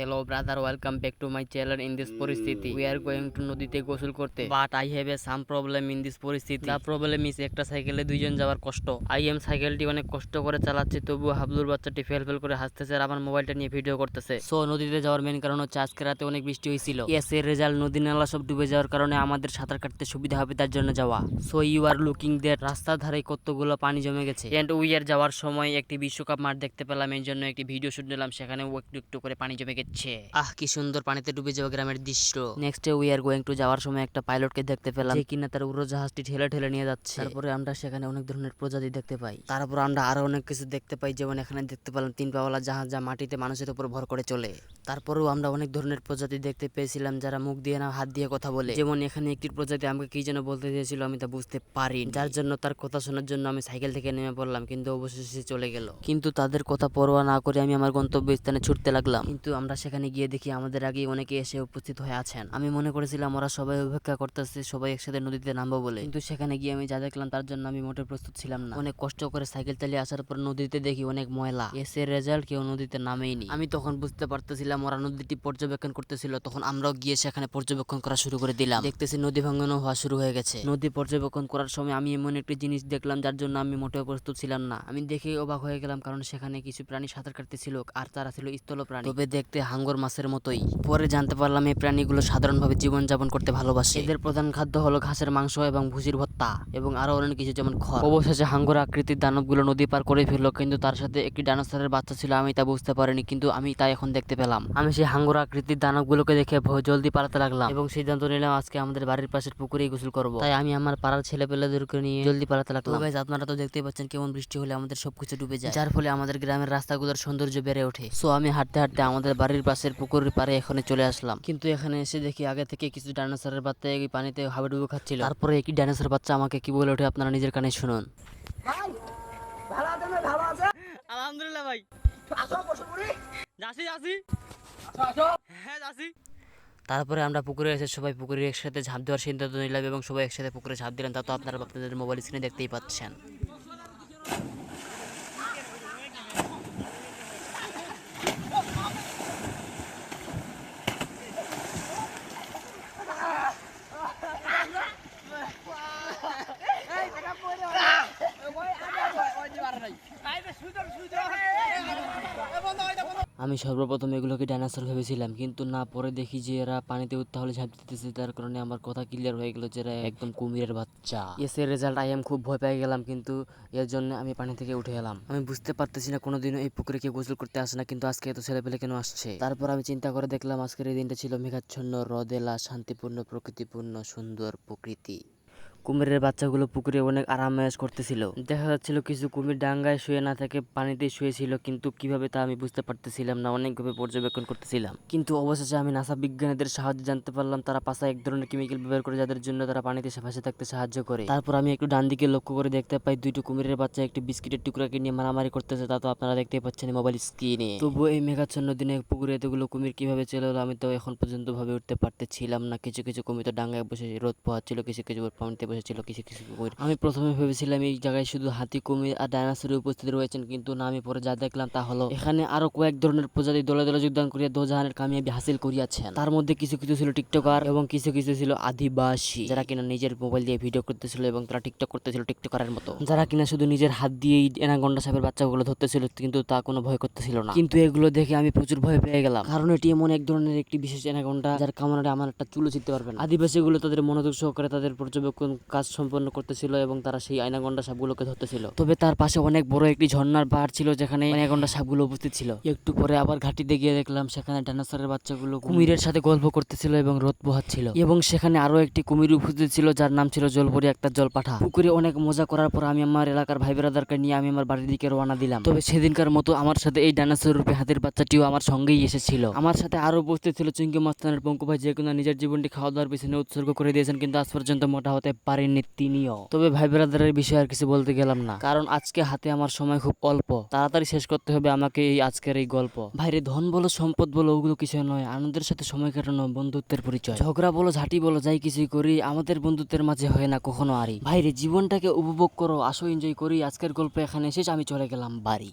Hello brother, welcome back to my channel. In this পরিস্থিতি, we are going to নদীতে গোসল করতে. But I have a some problem in this পরিস্থিতি. The problem is একটা সাইকেলে দুইজন যাওয়ার কষ্ট. I am সাইকেলটি অনেক কষ্ট করে চালাচ্ছি তবুও হাবলুর বাচ্চাটি ফেল ফেল করে হাসতেছে আর আমার মোবাইলটা নিয়ে ভিডিও করতেছে সো নদীতে যাওয়ার মেন কারণ হচ্ছে আজকে রাতে অনেক বৃষ্টি হয়েছিল এস এর রেজাল্ট নদী নালা সব ডুবে যাওয়ার কারণে আমাদের সাঁতার কাটতে সুবিধা হবে তার জন্য যাওয়া so you are looking that রাস্তার ধারে কতগুলো পানি জমে গেছে এন্ড উই আর যাওয়ার সময় একটি বিশ্বকাপ মাঠ দেখতে পেলাম এই জন্য একটি ভিডিও শুট নিলাম সেখানেও একটু একটু করে পানি জমে গেছে আহ কি সুন্দর পানিতে ডুবে যাওয়া গ্রামের দৃশ্য। Next we are going to যাওয়ার সময় একটা পাইলটকে দেখতে পেলাম। যে কিনা তার উড়োজাহাজটি ঠেলে ঠেলে নিয়ে যাচ্ছে। তারপরে আমরা সেখানে অনেক ধরনের প্রজাতি দেখতে পাই। তারপর আমরা আরও অনেক কিছু দেখতে পাই। যেমন এখানে দেখতে পেলাম তিন পাওয়ালা জাহাজ যা মাটিতে মানুষের উপর ভর করে চলে। তারপরেও আমরা অনেক ধরনের প্রজাতি দেখতে পেয়েছিলাম যারা মুখ দিয়ে না হাত দিয়ে কথা বলে। যেমন এখানে একটি প্রজাতি আমাকে কি যেন বলতে চেয়েছিল আমি তা বুঝতে পারি যার জন্য তার কথা শোনার জন্য আমি সাইকেল থেকে নেমে পড়লাম, কিন্তু অবশেষে চলে গেল। কিন্তু তাদের কথা পরোয়া না করে আমি আমার গন্তব্য স্থানে ছুটতে লাগলাম। কিন্তু আমরা সেখানে গিয়ে দেখি আমাদের আগে অনেকে এসে উপস্থিত হয়ে আছেন। আমি মনে করেছিলাম ওরা সবাই অপেক্ষা করতেছে, সবাই একসাথে নদীতে নামবো বলে। কিন্তু সেখানে গিয়ে আমি যা দেখলাম তার জন্য আমি মোটে প্রস্তুত ছিলাম না। অনেক কষ্ট করে সাইকেল চালিয়ে আসার পর নদীতে দেখি অনেক ময়লা। এসে রেজাল্ট কেউ নদীতে নামেইনি। আমি তখন বুঝতে পারতেছিলাম ওরা নদীটি পর্যবেক্ষণ করতেছিল, তখন আমরাও গিয়ে সেখানে পর্যবেক্ষণ করা শুরু করে দিলাম। দেখতেছি নদী ভাঙানো হওয়া শুরু হয়ে গেছে। নদী পর্যবেক্ষণ করার সময় আমি এমন একটি জিনিস দেখলাম, যার জন্য আমি মোটেও প্রস্তুত ছিলাম না। আমি দেখে অবাক হয়ে গেলাম, কারণ সেখানে কিছু প্রাণী সাঁতার কাটতেছিল আর তারা ছিল স্থল প্রাণী। তবে দেখতে হাঙ্গর মাছের মতোই। পরে জানতে পারলাম এই প্রাণীগুলো সাধারণভাবে জীবনযাপন করতে ভালোবাসে। এদের প্রধান খাদ্য হলো ঘাসের মাংস এবং ভুসির ভত্তা এবং আরও অনেক কিছু, যেমন খড়। অবশেষে হাঙ্গর আকৃতির দানবগুলো নদী পার করে ফেলল, কিন্তু তার সাথে একটি ডাইনোসরের বাচ্চা ছিল, আমি তা বুঝতে পারিনি, কিন্তু আমি তা এখন দেখতে পেলাম। আমি সেই হাঙ্গর আকৃতির দানবগুলোকে দেখে ভয় জলদি পালাতে লাগলাম এবং সিদ্ধান্ত নিলাম আজকে আমাদের বাড়ির পাশের পুকুরেই গোসল করব। তাই আমি আমার পাড়ার ছেলে পেলেদেরকে নিয়ে জলদি পালাতে লাগলাম। গাইজ আপনারা তো দেখতেই পাচ্ছেন কেমন বৃষ্টি হলে আমাদের সবকিছু ডুবে যায়। যার ফলে আমাদের গ্রামের রাস্তাগুলোর সৌন্দর্য বেড়ে ওঠে। সো আমি হাঁটতে হাঁটতে আমাদের বাড়ির পাশের পুকুরের পাড়ে এখানে চলে আসলাম। কিন্তু এখানে এসে দেখি আগে থেকে কিছু ডাইনোসরের বাচ্চা এই পানিতে হাবুডুবু খাচ্ছিল। তারপরে একই ডাইনোসর বাচ্চা আমাকে কি বলে ওঠে আপনারা নিজের কানে শুনুন। ভালো আছেন ভাই ভালো আছে আলহামদুলিল্লাহ ভাই। আসো বসে তারপরে আমরা পুকুরে এসে সবাই পুকুরে একসাথে ঝাঁপ দেওয়ার সিদ্ধান্ত নিলাম এবং সবাই একসাথে পুকুরে ঝাঁপ দিলাম, তা তো আপনারা আপনাদের মোবাইল স্ক্রিনে দেখতেই পাচ্ছেন। আমি সর্বপ্রথম এগুলোকে ডাইনোসর ভেবেছিলাম কিন্তু না পরে দেখি যে এরা পানিতে তাহলে ঝাঁপ দিতেছে তার কারণে আমার কথা ক্লিয়ার হয়ে গেল যে এরা একদম কুমিরের বাচ্চা। এসের রেজাল্ট আই এম খুব ভয় পেয়ে গেলাম কিন্তু এর জন্য আমি পানি থেকে উঠে এলাম। আমি বুঝতে পারতেছি না কোনোদিনও এই পুকুরে কেউ গোসল করতে আসে না কিন্তু আজকে এত ছেলেপেলে কেন আসছে? তারপর আমি চিন্তা করে দেখলাম আজকের এই দিনটা ছিল মেঘাচ্ছন্ন রদেলা শান্তিপূর্ণ প্রকৃতিপূর্ণ সুন্দর প্রকৃতি। কুমিরের বাচ্চাগুলো পুকুরে অনেক আরামায়াস করতেছিল। দেখা যাচ্ছিল কিছু কুমির ডাঙ্গায় শুয়ে না থেকে পানিতে শুয়েছিল, কিন্তু কীভাবে তা আমি বুঝতে পারতেছিলাম না, অনেকভাবে পর্যবেক্ষণ করতেছিলাম। কিন্তু অবশেষে আমি নাসা বিজ্ঞানীদের সাহায্যে জানতে পারলাম, তারা পাশা এক ধরনের কেমিক্যাল ব্যবহার করে যাদের জন্য তারা পানিতে ভাসে থাকতে সাহায্য করে। তারপর আমি একটু ডান দিকে লক্ষ্য করে দেখতে পাই, দুইটি কুমিরের বাচ্চা একটি বিস্কিটের টুকরাকে নিয়ে মারামারি করতেছে, তা তো আপনারা দেখতেই পাচ্ছেন মোবাইল স্ক্রিনে তবুও এই মেঘাচ্ছন্ন দিনে পুকুরে এতগুলো কুমির কীভাবে চলে আমি তো এখন পর্যন্ত ভাবে উঠতে পারতেছিলাম না। কিছু কিছু কুমির তো ডাঙ্গায় বসে রোদ পোহাচ্ছিল, কিছু কিছু পানিতে বসেছিল কিছু কিছু কুমির আমি প্রথমে ভেবেছিলাম এই জায়গায় শুধু হাতি, কুমির আর ডাইনোসরের উপস্থিত রয়েছেন, কিন্তু না, আমি পরে যা দেখলাম তা হলো, এখানে আরও কয়েক ধরনের প্রজাতি দলে দলে যোগদান করিয়া দোজাহানের কামিয়াবি হাসিল করিয়াছেন। তার মধ্যে কিছু কিছু ছিল টিকটকার এবং কিছু কিছু ছিল আদিবাসী, যারা কিনা নিজের মোবাইল দিয়ে ভিডিও করতেছিল এবং তারা টিকটক করতেছিল টিকটকারের মতো। যারা কিনা শুধু নিজের হাত দিয়েই এনাগন্ডা সাহেবের বাচ্চাগুলো ধরতেছিল, কিন্তু তা কোনো ভয় করতেছিল না। কিন্তু এগুলো দেখে আমি প্রচুর ভয় পেয়ে গেলাম, কারণ এটি এমন এক ধরনের একটি বিশেষ এনাগন্ডা, যার কামড়ে আমার একটা চুলো চিনতে পারবে না। আদিবাসীগুলো তাদের মনোযোগ সহকারে তাদের পর্যবেক্ষণ কাজ সম্পন্ন করতেছিল এবং তারা সেই আয়নাগন্ডা সাপগুলোকে ধরতেছিল। তবে তার পাশে অনেক বড় একটি ঝর্ণার পাহাড় ছিল যেখানে আয়নাগন্ডা সাপগুলো উপস্থিত ছিল। একটু পরে আবার ঘাটিতে গিয়ে দেখলাম সেখানে ডাইনোসরের বাচ্চাগুলো কুমিরের সাথে গল্প করতেছিল এবং রোদ পোহাচ্ছিল এবং সেখানে আরও একটি কুমির উপস্থিত ছিল যার নাম ছিল জলপরি একটা জলপাঠা। পুকুরে অনেক মজা করার পর আমি আমার এলাকার ভাই বেরাদারকে নিয়ে আমি আমার বাড়ির দিকে রওনা দিলাম। তবে সেদিনকার মতো আমার সাথে এই ডাইনোসর রূপে হাতের বাচ্চাটিও আমার সঙ্গেই এসেছিল। আমার সাথে আরও উপস্থিত ছিল চুঙ্কি মাস্তানের পঙ্কু ভাই যে কিনা নিজের জীবনটি খাওয়া দাওয়ার পিছনে উৎসর্গ করে দিয়েছেন কিন্তু আজ পর্যন্ত মোটা হতে পারেননি তিনিও। তবে ভাই বেরাদারের বিষয়ে আর কিছু বলতে গেলাম না। কারণ আজকে হাতে আমার সময় খুব অল্প। তাড়াতাড়ি শেষ করতে হবে আমাকে এই আজকের এই গল্প। ভাইরে, ধন বলো, সম্পদ বলো, ওগুলো কিছু নয়। আনন্দের সাথে সময় কাটানো বন্ধুত্বের পরিচয়। ঝগড়া বলো, ঝাঁটি বলো, যাই কিছুই করি, আমাদের বন্ধুত্বের মাঝে হয় না কখনো আরই ভাইরে, জীবনটাকে উপভোগ করো, আসো এনজয় করি, আজকের গল্প এখানে শেষ, আমি চলে গেলাম বাড়ি।